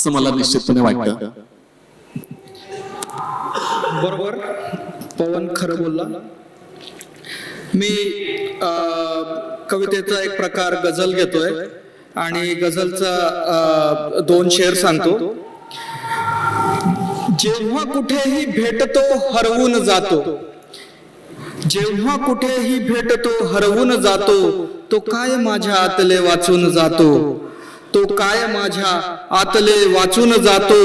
असं मला निश्चितपणे वाटतं. बरोबर. पवन खरं बोलला. मी कवितेचा एक प्रकार गझल घेतोय आणि गझलचा अ, दोन शेर सांगतो. जेव्हा कुठेही भेटतो हरवून जातो. जेव्हा कुठेही भेटतो हरवून जातो तो काय माझ्या आतले वाचून जातो? तो काय माझ्या आतले वाचून जातो?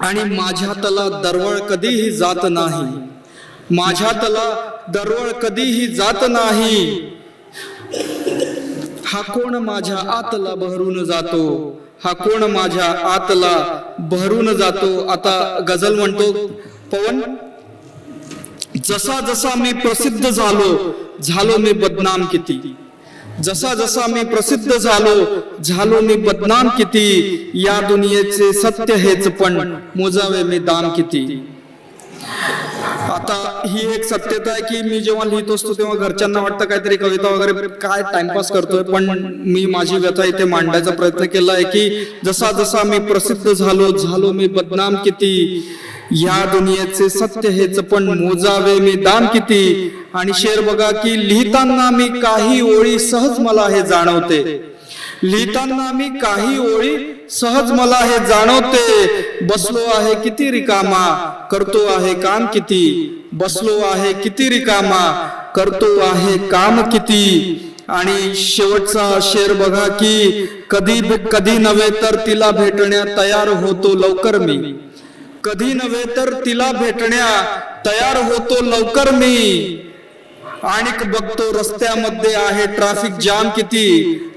आणि माझ्यातला दरवळ कधीही जात नाही. माझ्यातला दरवळ कधीही जात नाही. हा कोण माझ्या आतला बहरून जातो? हा कोण माझ्या आतला बहरून जातो? आता गझल म्हणतो पवन जसा जसा मी प्रसिद्ध झालो झालो मी बदनाम किती. जसा जसा मी प्रसिद्ध झालो झालो मी बदनाम किती या दुनियेचे सत्य हेच पण मोजावे मी दाम किती. आता ही एक सत्यता आहे की मी जेव्हा लिहित असतो तेव्हा घरच्यांना वाटतं काहीतरी कविता वगैरे काय टाइमपास करतोय पण मी माझी व्यथा इथे मांडायचा प्रयत्न केला आहे की जसा जसा मी प्रसिद्ध झालो झालो मी बदनाम किती या दुनियेचे सत्य हेच पण मोजावे मी दान किती? आणि शेर बघा की लिहिताना मी काही ओळी सहज मला हे जाणवते. लिहिताना मी काही ओळी सहज मला हे जाणवते. बसलो आहे किती रिकामा? करतो आहे काम किती? बसलो आहे किती रिकामा? करतो आहे काम किती? आणि शेवटचा शेर बघा की कधी कधी नव्हे तर तिला भेटण्या तयार होतो लवकर मी. कधी नव्हे तर तिला भेटण्या. तयार होतो लवकर मी. आणिक बघतो रस्त्यामध्ये आहे ट्रॅफिक जाम किती.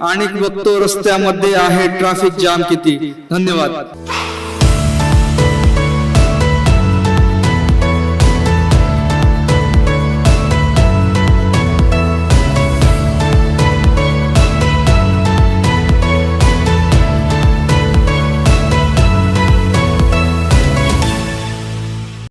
आणिक बघतो रस्त्यामध्ये आहे ट्रॅफिक जाम किती. धन्यवाद.